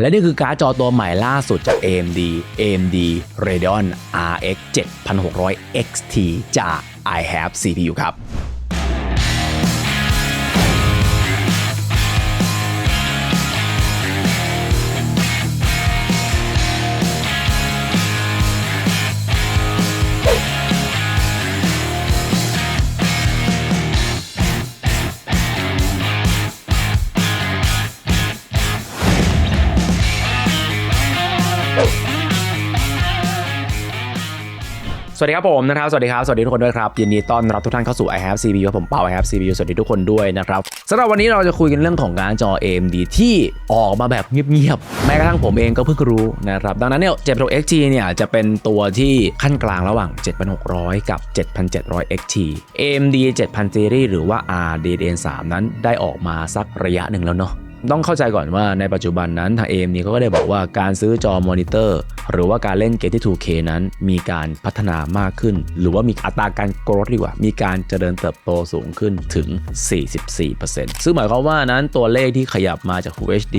และนี่คือการ์ดจอตัวใหม่ล่าสุดจาก AMD AMD Radeon RX 7600 XT จาก I have CPU ครับ สวัสดีครับผมนะครับ สวัสดีครับ สวัสดีทุกคนด้วยครับยินดีต้อนรับทุกท่านเข้าสู่ i have CPU ครับผมเปา i have CPU สวัสดีทุกคนด้วยนะครับสำหรับวันนี้เราจะคุยกันเรื่องของการจอ AMD ที่ออกมาแบบเงียบๆแม้กระทั่งผมเองก็เพิ่งรู้นะครับดังนั้นเนี่ย76 XT เนี่ยจะเป็นตัวที่ขั้นกลางระหว่าง 7600 กับ 7700 XT AMD 7000 Series หรือว่า RDNA 3นั้นได้ออกมาสักระยะหนึ่งแล้วเนาะต้องเข้าใจก่อนว่าในปัจจุบันนั้นทาง AMD เขาก็ได้บอกว่าการซื้อจอมอนิเตอร์ หรือว่าการเล่นเกมที่ 2K นั้น มีการพัฒนามากขึ้น หรือว่ามีอัตราการโกรธดีกว่า มีการเจริญเติบโตสูงขึ้นถึง 44%ซึ่งหมายความว่านั้นตัวเลขที่ขยับมาจาก Full HD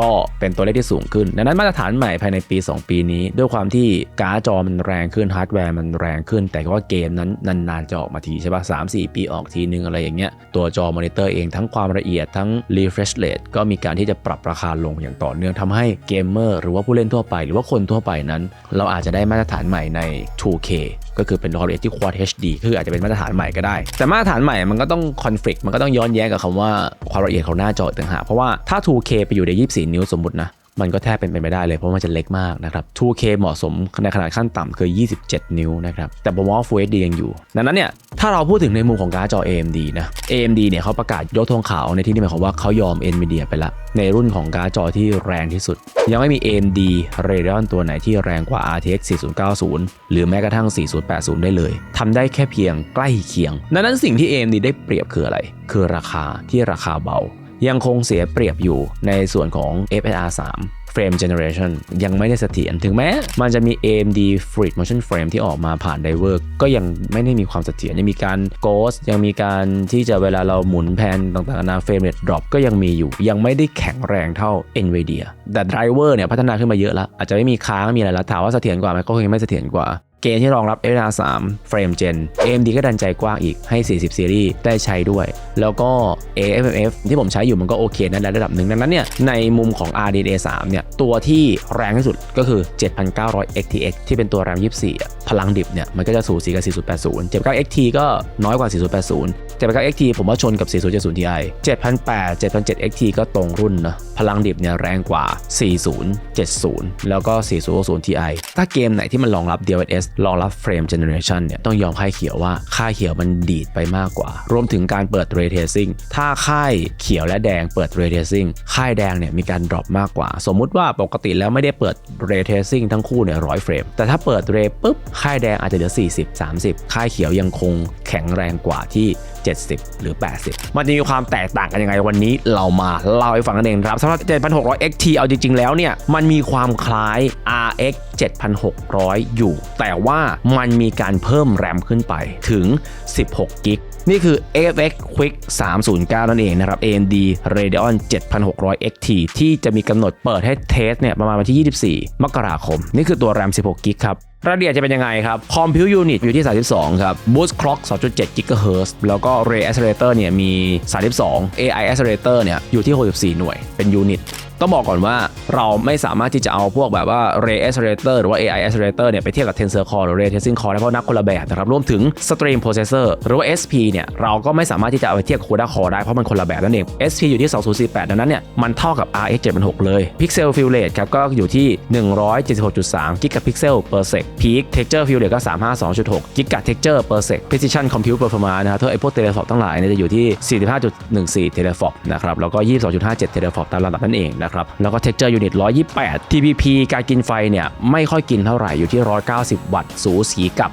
ก็เป็นตัวเลขที่สูงขึ้น ดังนั้นมาตรฐานใหม่ภายในปี 2 ปีนี้ ด้วยความที่การ์ดจอมันแรงขึ้นฮาร์ดแวร์มันแรงขึ้น แต่ว่าเกมนั้นนานๆจะออกมาทีใช่ปะสามสี่ปีออกทีนึงอะไรอย่างเงี้ยตัวจอมอนิเตอร์เองทั้งความละเอียดทั้ง refresh rate ก็มีการที่จะปรับราคาลงอย่างต่อเนื่องทำให้เกมเมอร์หรือว่าผู้เล่นทั่วไป หรือว่าคนทั่วไปนั้น เราอาจจะได้มาตรฐานใหม่ใน 2K ก็คือเป็น Quality ที่ Quad HD คืออาจจะเป็นมาตรฐานใหม่ก็ได้ แต่มาตรฐานใหม่มันก็ต้องคอนฟ lict มันก็ต้องย้อนแย้งกับคำว่าความละเอียดของหน้าจอต่างหากเพราะว่าถ้า 2K ไปอยู่ใน 24 นิ้วสมมตินะ มันก็แทบเป็นไปไม่ได้เลยเพราะมันจะเล็กมากนะครับ 2K เหมาะสมในขนาดขั้นต่ำคือ 27 นิ้วนะครับ แต่ผมว่า Full HD ยังอยู่ ดังนั้นเนี่ย ถ้าเราพูดถึงในมุมของการ์ดจอ AMD นะ AMD เนี่ยเขาประกาศยกธงขาวในที่นี้หมายความว่าเขายอม Nvidia ไปละ ในรุ่นของการ์ดจอที่แรงที่สุด ยังไม่มี AMD Radeon ตัวไหนที่แรงกว่า RTX 4090 หรือแม้กระทั่ง 4080 ได้เลย ทำได้แค่เพียงใกล้เคียง ดังนั้นสิ่งที่ AMD ได้เปรียบคืออะไร คือราคาที่ราคาเบา ยังคงเสียเปรียบอยู่ในส่วนของ FSR 3 Frame Generation ยังไม่ได้เสถียรถึงแม้ มันจะมี AMD Fluid Motion Frame ที่ออกมาผ่าน Diver ก็ยังไม่ได้มีความเสถียรยังมีการ Ghost ยังมีการที่จะเวลาเราหมุนแผนต่างๆนานา Frame Rate Drop ก็ยังมีอยู่ ยังไม่ได้แข็งแรงเท่า NVIDIA แต่ Driver เนี่ยพัฒนาขึ้นมาเยอะแล้ว อาจจะไม่มีค้างไม่มีอะไรแล้วถามว่าเสถียรกว่าไหมก็คงไม่เสถียรกว่า เกมที่รองรับ FDR 3 Frame Gen AMD ก็ดันใจกว้างอีกให้ 40 ซีรีส์ได้ใช้ด้วย แล้วก็ AFF ที่ผมใช้อยู่มันก็โอเคนะในระดับหนึ่งดังนั้นเนี่ยในมุมของ RDNA 3เนี่ยตัวที่แรงที่สุดก็คือ 7900 XTX ที่เป็นตัวแรม24 พลังดิบเนี่ยมันก็จะสูสีกับ 4080 7900 XT ก็น้อยกว่า 4080 79 XT ผมว่าชนกับ 4070 Ti 7008 7007 XT ก็ตรงรุ่นนะพลังดิบเนี่ยแรงกว่า 4070 แล้วก็ 4060 Ti ถ้าเกมไหนที่มันรองรับ DLSS รองรับ Frame Generation เนี่ยต้องยอมค่ายเขียวว่าค่ายเขียวมันดีดไปมากกว่า รวมถึงการเปิด Ray Tracing ถ้าค่ายเขียวและแดงเปิด Ray Tracing ค่ายแดงเนี่ยมีการ drop มากกว่า สมมุติว่าปกติแล้วไม่ได้เปิด Ray Tracing ทั้งคู่เนี่ย100เฟรมแต่ถ้าเปิด Ray ปุ๊บค่ายแดงอาจจะเหลือ 40 30 ค่ายเขียวยังคงแข็งแรงกว่าที่ 70 หรือ 80 มันจะมีความแตกต่างกันยังไงวันนี้เรามาเล่าให้ฟังกันเองครับสำหรับ 7600 XT เอาจริง ๆ แล้วเนี่ยมันมีความคล้าย RX 7600 อยู่ แต่ว่ามันมีการเพิ่มแรมขึ้นไปถึง 16 กิกนี่คือ AFX Quick 309 นั่นเองนะครับ AMD Radeon 7600 XT ที่จะมีกำหนดเปิดให้เทสเนี่ยประมาณวันที่ 24 มกราคม นี่คือตัวแรม 16 กิกครับ รายละเอียดจะเป็นยังไงครับ Compute Unit อยู่ที่ 32 ครับ Boost Clock 2.7 GHz แล้วก็ Ray Accelerator เนี่ยมี 32 AI Accelerator เนี่ยอยู่ที่ 64 หน่วย เป็นยูนิตต้องบอกก่อนว่าเราไม่สามารถที่จะเอาพวกแบบว่า Ray Accelerator หรือว่า AI Accelerator เนี่ยไปเทียบกับ Tensor Core หรือ Ray Tracing Core ได้เพราะนับคนละแบบนะครับ รวมถึง Stream Processor หรือว่า SP เนี่ย เราก็ไม่สามารถที่จะเอาไปเทียบกับ CUDA Core ได้เพราะมันคนละแบบนั่นเอง SP อยู่ที่ 2048 ดังนั้นเนี่ย มันเท่ากับ RX 7 6เลย Pixel Fill Rate ครับก็อยู่ที่ 176.3 Gigapixel per sec Peak Texture Fill Rate ก็ 352.6 Giga Texture per sec Precision Compute Performance นะครับถ้าไอพวก Teraflop ทั้งหลายเนี่ยจะอยู่ที่ 45.14 Teraflop นะครับแล้วก็ 22.57 Teraflop ตามลำดับนั่นเองนะครับแล้วก็ Texture Unit 128 TPP การกินไฟเนี่ยไม่ค่อยกินเท่าไหร่อยู่ที่ 190 วัตต์ สูสีกับ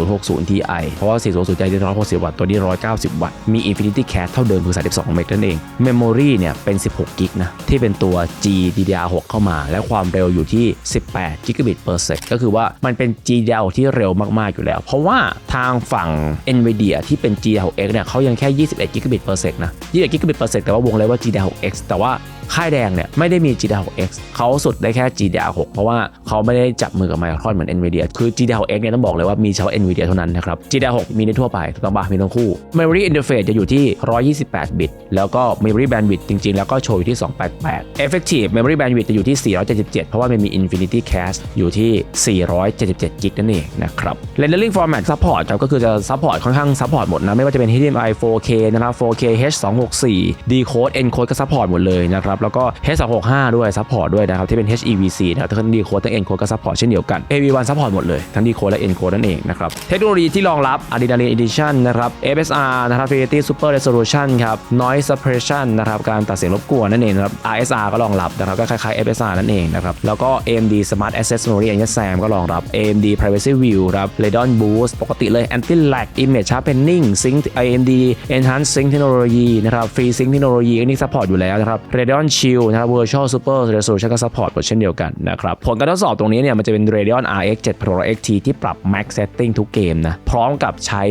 4060 Ti เพราะว่า 4060 Ti ที่160 วัตต์ตัวนี้ 190 วัตต์มี Infinity Cache เท่าเดิมคือ 32 เมกนั่นเอง Memory เนี่ยเป็น 16 กิกนะที่เป็นตัว GDDR6 เข้ามา และความเร็วอยู่ที่ 18 Gigabit per sec ก็คือว่ามันเป็น GDL ที่เร็วมาก ๆ อยู่แล้ว เพราะว่าทางฝั่ง NVIDIA ที่เป็น GDL 6X เนี่ยเขายังแค่ 21 Gbps นะ 21 Gbps แต่ว่าวงเล็บว่า GDL 6X แต่ว่า ค่ายแดงเนี่ยไม่ได้มี GDR6X เขาสุดได้แค่ GDR6 เพราะว่าเขาไม่ได้จับมือกับ Micron เหมือน Nvidia คือ GDR6X เนี่ยต้องบอกเลยว่ามีเฉพาะ Nvidia เท่านั้นนะครับ GDR6 มีได้ทั่วไปถูกต้องปะมีทั้งคู่ Memory Interface จะอยู่ที่ 128 บิต แล้วก็ Memory Bandwidth จริง ๆ แล้วก็โชว์อยู่ที่ 288 Effective Memory Bandwidth จะอยู่ที่ 477 เพราะว่ามันมี Infinity Cache อยู่ที่ 477 กิกนั่นเองนะครับ Rendering Format Support ครับก็คือจะ Support ค่อนข้าง Support หมดนะไม่ว่าจะเป็น HDMI 4K นะครับ 4K H264 Decode Encode ก็ Support หมดเลยนะครับแล้วก็ H365 ด้วยซัพพอร์ตด้วยนะครับที่เป็น HEVC นะครับทั้งดีโคดทั้งเอ็นโคดก็ซัพพอร์ตเช่นเดียวกัน AV1 ซัพพอร์ตหมดเลยทั้งดีโคดและเอ็นโคดนั่นเองนะครับเทคโนโลยีที่รองรับ Adrenaline Edition นะครับ FSR นะครับ Fidelity Super Resolution ครับ Noise Suppression นะครับการตัดเสียงรบกวนนั่นเองนะครับ RSR ก็รองรับนะครับก็คล้ายๆ FSR นั่นเองนะครับแล้วก็ AMD Smart Access Memory Engine SAM ก็รองรับ AMD Privacy View ครับ Radeon Boost ปกติเลย Anti Lag Image Sharpening Sync AMD Enhanced Sync Technology นะครับ Free Sync Technology อันนี้ซัพพอร์ตอยู่แล้วนะครับ Radeon Radeon Shield นะครับ Virtual Super Resolution ก็ support หมดเช่นเดียวกันนะครับ ผลการทดสอบตรงนี้เนี่ยมันจะเป็น Radeon RX 7 XT ที่ปรับ Max Setting ทุกเกมนะ พร้อมกับใช้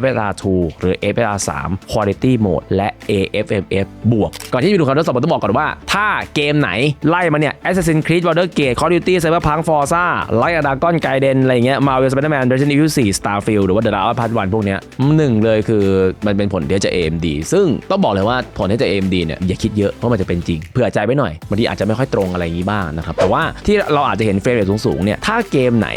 FSR2 หรือ FSR3 Quality Mode และ AFMF บวก ก่อนที่จะไปดูการทดสอบผมต้องบอกก่อนว่า ถ้าเกมไหนไล่มาเนี่ย Assassin's Creed Baldur's Gate Call of Duty Cyberpunk Forza Light a Dragon Gaiden อะไรเงี้ย Marvel Spider-Man Resident Evil 4 Starfield หรือว่า The Last of Us 1พวกเนี้ยหนึ่งเลยคือมันเป็นผลที่จะ AMD ซึ่งต้องบอกเลยว่าผลที่จะ AMD เนี่ยอย่าคิดเยอะเพราะมันจะเป็นจริงเผื่อใจไว้หน่อยบางทีอาจจะไม่ค่อยตรงอะไรอย่างนี้บ้างนะครับ แต่ว่าที่เราอาจจะเห็นเฟรมเรทสูงๆเนี่ยถ้าเกมไหน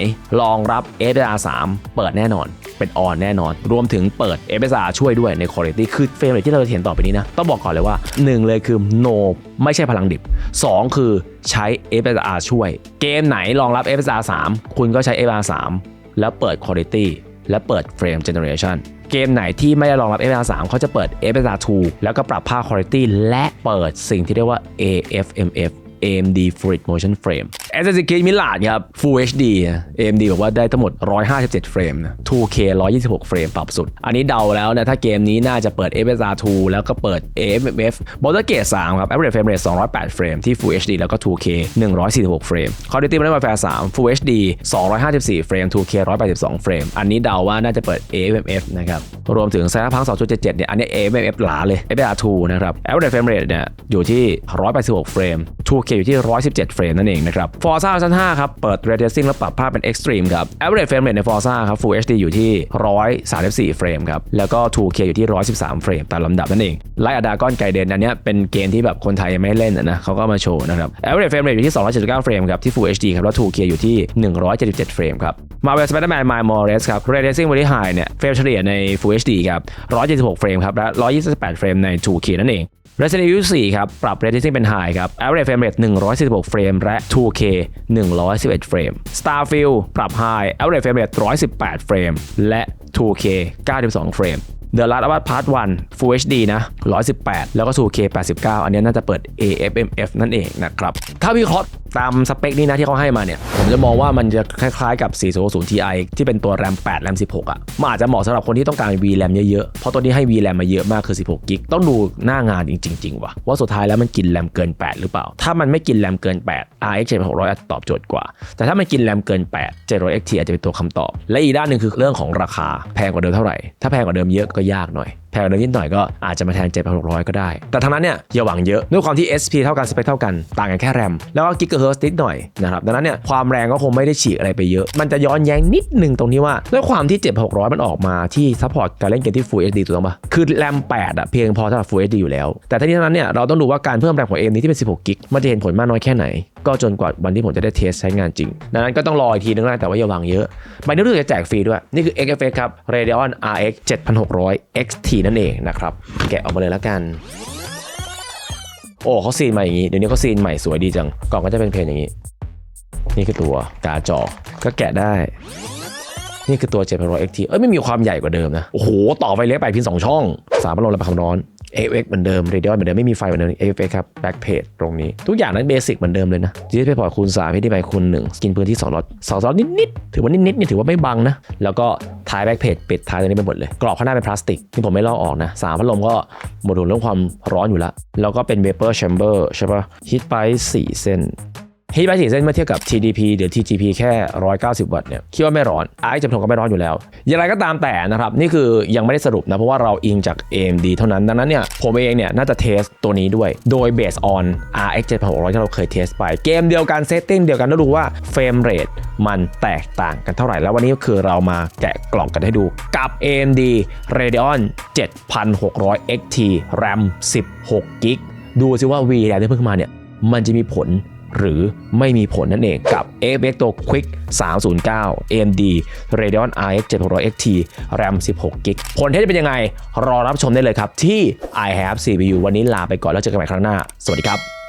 รองรับ FSR3 เปิดแน่นอน เป็นออนแน่นอน รวมถึงเปิด FSR ช่วยด้วยใน Quality คือเฟรมเรทที่เราจะเห็นต่อไปนี้นะต้องบอกก่อนเลยว่า 1 เลยคือ no ไม่ใช่พลังดิบ 2 คือใช้ FSR ช่วย เกมไหนรองรับ FSR 3 คุณก็ใช้ FSR 3 แล้วเปิด Quality และเปิด Frame Generation เกมไหนที่ไม่ได้รองรับ FSR 3เขาจะเปิด FSR 2แล้วก็ปรับภาพคุณภาพและเปิดสิ่งที่เรียกว่า AFMF AMD Fluid Motion Frame Assassin's Creed Mirage ครับ Full HD AMD บอกว่าได้ทั้งหมด 157 เฟรมนะ 2K 126 เฟรมปรับสุด อันนี้เดาแล้วนะ ถ้าเกมนี้น่าจะเปิด FSR 2 แล้วก็เปิด AMF Baldur's Gate 3 ครับ Average Frame Rate 208 เฟรมที่ Full HD แล้วก็ 2K 146 เฟรม Call of Duty Modern Warfare 3 Full HD 254 เฟรม 2K 182 เฟรม อันนี้เดาว่าน่าจะเปิด AMF นะครับ รวมถึง Cyberpunk 2.77 เนี่ย อันนี้ AMF หลาเลย FSR 2 นะครับ Average Frame Rate เนี่ยอยู่ที่ 186 เฟรม 2K อยู่ที่ 117 เฟรมนั่นเองนะครับ Forza Horizon 5ครับ เปิด Ray Tracing แล้วปรับภาพเป็น Extreme ครับ Average Frame Rate ใน Forza ครับ Full HD อยู่ที่ 134 เฟรมครับ แล้วก็ 2K อยู่ที่ 113 เฟรมตามลำดับนั่นเองไล่อดากอนไกเดนอันเนี้ยเป็นเกมที่แบบคนไทยยังไม่เล่นอะนะเขาก็มาโชว์นะครับ Average Frame Rate อยู่ที่ 279 เฟรมครับที่ Full HD ครับแล้ว 2K อยู่ที่ 177 เฟรมครับ Marvel Spider-Man Miles Morales ครับ Ray Tracing Very High เนี่ยเฟรมเฉลี่ยใน Full HD ครับ176 เฟรมครับและ128 เฟรมใน 2K นั่นเอง Resident Evil 4 ครับ ปรับ Ray Tracing เป็น High ครับ Average Frame Rate 146 เฟรม และ 2K 111 เฟรม Starfield ปรับ High Average Frame Rate 118 เฟรม และ 2K 92 เฟรม The Last of Us Part 1 Full HD นะ 118 แล้วก็ 2K 89 อันนี้น่าจะเปิด AFMF นั่นเองนะครับ ถ้าวิเคราะห์ ตามสเปคนี้นะที่เขาให้มาเนี่ย ผมจะมองว่ามันจะคล้ายๆกับ 400 Ti ที่เป็นตัว RAM 8 RAM 16 อะ มันอาจจะเหมาะสำหรับคนที่ต้องการ VRAM เยอะๆ เพราะตัวนี้ให้ VRAM มาเยอะมากคือ 16 กิก ต้องดูหน้างานจริงๆว่ะว่าสุดท้ายแล้วมันกินแรมเกิน 8 หรือเปล่า ถ้ามันไม่กินแรมเกิน 8 RX 7600อาจจะตอบโจทย์กว่า แต่ถ้ามันกินแรมเกิน 8 700 XT อาจจะเป็นตัวคำตอบ และอีกด้านหนึ่งคือเรื่องของราคาแพงกว่าเดิมเท่าไหร่ถ้าแพงกว่าเดิมเยอะก็ยากหน่อย แพงกว่าเดิมนิดหน่อยก็อาจจะมาแทน 7600 ก็ได้ แต่ทั้งนั้นเนี่ยอย่าหวังเยอะด้วยความที่ SP เท่ากันสเปคเท่ากันต่างกันแค่แรมแล้วก็กิกะเฮิร์ตนิดหน่อยนะครับดังนั้นเนี่ยความแรงก็คงไม่ได้ฉีกอะไรไปเยอะ มันจะย้อนแย้งนิดนึงตรงที่ว่าด้วยความที่ 7600 มันออกมาที่ซัพพอร์ตการเล่นเกมที่ Full HD ถูกต้องปะคือแรม8อะเพียงพอสำหรับ Full HD อยู่แล้ว แต่ทั้งนี้ทั้งนั้นเนี่ยเราต้องดูว่าการเพิ่มแรมของ AMD ที่เป็น 16กิกมันจะเห็นผลมากน้อยแค่ไหน ก็จนกว่าวันที่ผมจะได้เทสใช้งานจริง ดังนั้นก็ต้องรออีกทีนึงนะแต่ว่าอย่าวังเยอะใบนี้รู้สึกจะแจกฟรีด้วย นี่คือ XFX ครับ Radeon RX 7600 XT นั่นเองนะครับ แกะออกมาเลยแล้วกันโอ้เขาซีนมาอย่างนี้ เดี๋ยวนี้เขาซีนใหม่สวยดีจัง กล่องก็จะเป็นเพลงอย่างนี้ นี่คือตัวกาจอ ก็แกะได้ นี่คือตัว700 XT เอ้ยไม่มีความใหญ่กว่าเดิมนะ โอ้โห ต่อไฟเลี้ยงไปพิน2 ช่อง สามพัดลมระบายความร้อน AFX เหมือนเดิม Radeon เหมือนเดิม ไม่มีไฟเหมือนเดิม AFX ครับ Backpage ตรงนี้ ทุกอย่างนั้นเบสิกเหมือนเดิมเลยนะ GSP port คูณ3 HDMI คูณ1สกินพื้นที่2ล็อต2ล็อตนิดๆ ถือว่านิดๆนี่ถือว่าไม่บังนะ แล้วก็ท้าย Backpage ปิดท้ายตรงนี้ไปหมดเลย กรอบข้างหน้าเป็นพลาสติกที่ผมไม่ลอกออกนะสามพัดลมก็หมดห่วงเรื่องความร้อนอยู่แล้วแล้วก็เป็น Vapor Chamber ใช่ปะ Heat Pipe 4เส้น ฮีทไบสี่เส้นเมื่อเทียบกับ TDP หรือ TGP แค่ 190 วัตต์เนี่ยคิดว่าไม่ร้อน RX 76ก็ไม่ร้อนอยู่แล้ว อย่างไรก็ตามแต่นะครับ นี่คือยังไม่ได้สรุปนะ เพราะว่าเราอิงจาก AMD เท่านั้น ดังนั้นเนี่ยผมเองเนี่ยน่าจะเทสตัวนี้ด้วย โดย based on RX 7600ที่เราเคยเทสไปเกมเดียวกันเซตติ้งเดียวกันแล้วดูว่าเฟรมเรทมันแตกต่างกันเท่าไหร่ แล้ววันนี้ก็คือเรามาแกะกล่องกันให้ดูกับ AMD Radeon 7600 XT RAM 16 g b ดูซิว่า V แที่เพิ่งมาเนี่ยมันจะมีผล หรือไม่มีผลนั่นเองกับ AFX ตัว Quick 309 AMD Radeon RX 7600 XT RAM 16 g b ผลเทสจะเป็นยังไง รอรับชมได้เลยครับที่ I have CPU วันนี้ลาไปก่อนแล้วเจอกันใหม่ครั้งหน้า สวัสดีครับ